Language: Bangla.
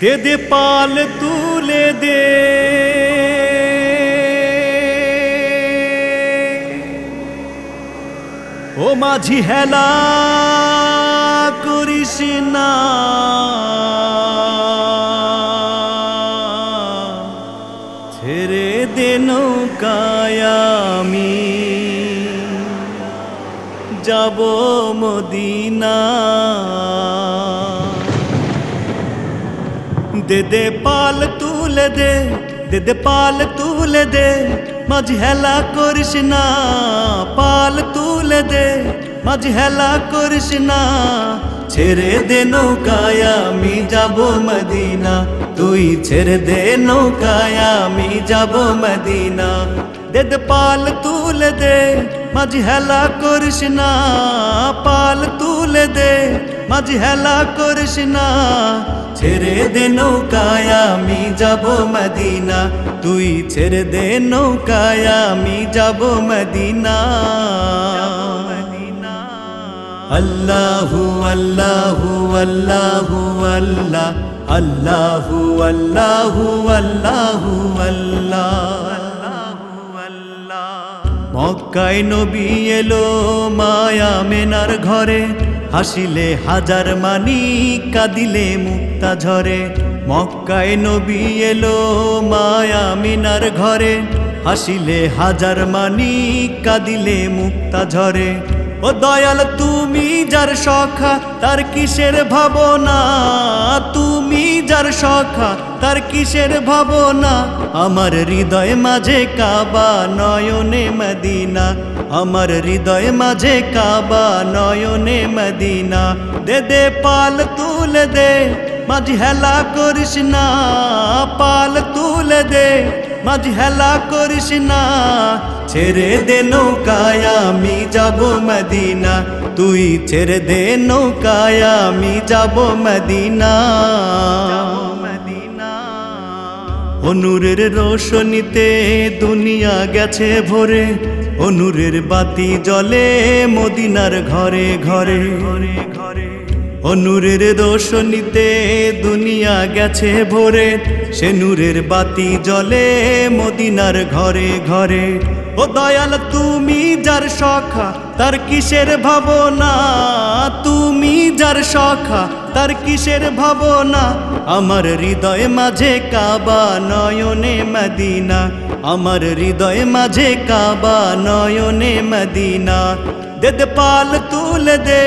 দে দে পাল তুলে দে। ও মাঝি হেলা করিস না। ছেড়ে দে নৌকায় আমি। যাব মদিনা। দে দে পাল তুলে দে দে দে পাল তুলে দে মাঝ হেলা করিস না, পাল তুলে দে মাঝ হেলা করিস না, ছেড়ে দে নৌকায় আমি যাব মদিনা, তুই ছেড়ে দে নৌকায় আমি যাব মদিনা। দে দে পাল তুলে দে মাঝ হেলা করিস না, পাল তুলে দে মাঝ হেলা করিস না, ছেড়ে দে নৌকায়, আমি যাব মদিনা। তুই ছেড়ে দে নৌকায়, আমি যাব মদিনা। আল্লাহু আল্লাহু আল্লাহু, আল্লাহ। আল্লাহু আল্লাহু আল্লাহু, আল্লাহ। মক্কায় নবী এলো মায়া মেনার ঘরে। হাসিলে হাজার মানি, কাঁদিলে মুক্তা ঝরে। মক্কায় নবী এলো মায়া মিনার ঘরে। হাসিলে হাজার মানি, কাঁদিলে মুক্তা ঝরে। ও দয়াল, তুমি যার সখা, তার কিসের ভাবনা? তুমি যার সখা, তার কিসের ভাবনা? আমার হৃদয় মাঝে কাবা, নয়নে মদিনা। আমার হৃদয় মাঝে কাবা, নয়নে মদিনা। দে দে, পাল তুলে দে, মাঝ হেলা করিস না। পাল তুলে দে, মাঝ হেলা করিস না। ছেড়ে দে নৌকায়, আমি যাব মদিনা। তুই ছেড়ে দে নৌকায়, আমি যাব মদিনা। অনুরের রোশনীতে দুনিয়া গেছে ভরে। অনুরের বাতি জলে মদিনার ঘরে ঘরে ঘরে ঘরে। অনুরের রোশনীতে দুনিয়া গেছে ভরে। সে নূরের বাতি জলে মদিনার ঘরে ঘরে। ও দয়াল, তুমি যার সখা, তার কিসের ভাবনা? তুমি যার সখা, তার কিসের ভাবনা? আমার হৃদয় মাঝে কাবা নয়নে মদিনা। আমার হৃদয় মাঝে কাবা নয়নে মদিনা। দে দে পাল তুলে দে